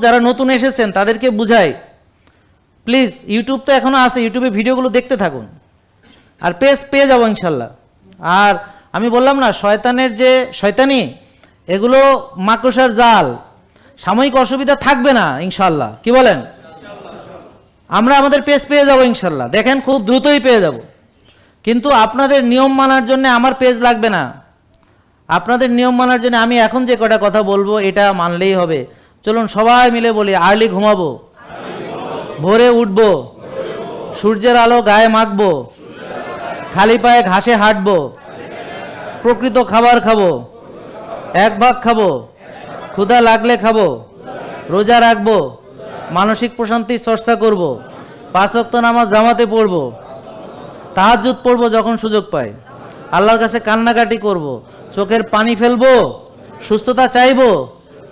যারা নতুন এসেছেন, তাদেরকে বুঝাই। প্লিজ, ইউটিউব তো এখনও আছে, ইউটিউবে ভিডিওগুলো দেখতে থাকুন। আর পেজ পেয়ে যাব ইনশাল্লাহ। আর আমি বললাম না, শয়তানের যে শয়তানি, এগুলো মাকড়সার জাল। সাময়িক অসুবিধা থাকবে না ইনশাল্লাহ। কি বলেন? আমরা আমাদের পেজ পেয়ে যাব ইনশাল্লাহ। দেখেন, খুব দ্রুতই পেয়ে যাব। কিন্তু আপনাদের নিয়ম মানার জন্য আমার পেজ লাগবে না। আপনাদের নিয়ম মানার জন্য আমি এখন যে কটা কথা বলব, এটা মানলেই হবে। চলুন সবাই মিলে বলি, আর্লি ঘুমাবো, ভোরে উঠব, সূর্যের আলো গায়ে মাখব, খালি পায়ে ঘাসে হাঁটবো, প্রকৃত খাবার খাব, এক ভাগ খাব, ক্ষুধা লাগলে খাব, রোজা রাখব, মানসিক প্রশান্তির চর্চা করব, পাঁচ ওয়াক্ত নামাজ জামাতে পড়ব, তাহাজ্জুদ পড়ব যখন সুযোগ পাই, আল্লাহর কাছে কান্নাকাটি করব, চোখের পানি ফেলব, সুস্থতা চাইব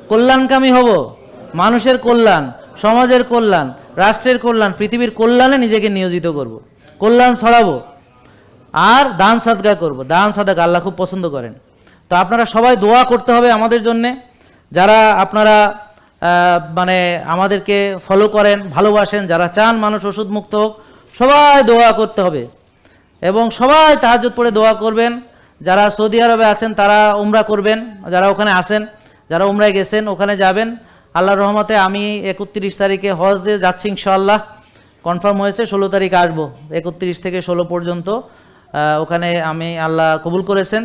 কল্যাণকামী হব। মানুষের কল্যাণ, সমাজের কল্যাণ, রাষ্ট্রের কল্যাণ, পৃথিবীর কল্যাণে নিজেকে নিয়োজিত করব। কল্যাণ ছড়াবো। আর দান সাদগা করব। দান সাদগা আল্লাহ খুব পছন্দ করেন। তো আপনারা সবাই দোয়া করতে হবে আমাদের জন্যে। যারা আপনারা মানে আমাদেরকে ফলো করেন, ভালোবাসেন, যারা চান মানুষ ওষুধ মুক্ত হোক, সবাই দোয়া করতে হবে। এবং সবাই তাহাজুদ পড়ে দোয়া করবেন। যারা সৌদি আরবে আছেন তারা উমরা করবেন। যারা ওখানে আসেন যারা উমরায় গেছেন, ওখানে যাবেন। আল্লাহর রহমতে আমি একত্রিশ তারিখে হজে যাচ্ছি ইনশাল্লাহ কনফার্ম হয়েছে, ষোলো তারিখ আসব। একত্রিশ থেকে ষোলো পর্যন্ত ওখানে আমি আল্লাহ কবুল করেছেন।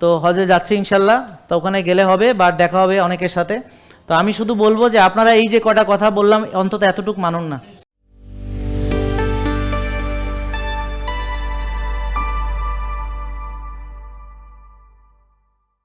তো হজে যাচ্ছি ইনশাল্লাহ তো ওখানে গেলে হবে বা দেখা হবে অনেকের সাথে। তো আমি শুধু বলব যে আপনারা এই যে কটা কথা বললাম, অন্তত এতটুক মানুন না।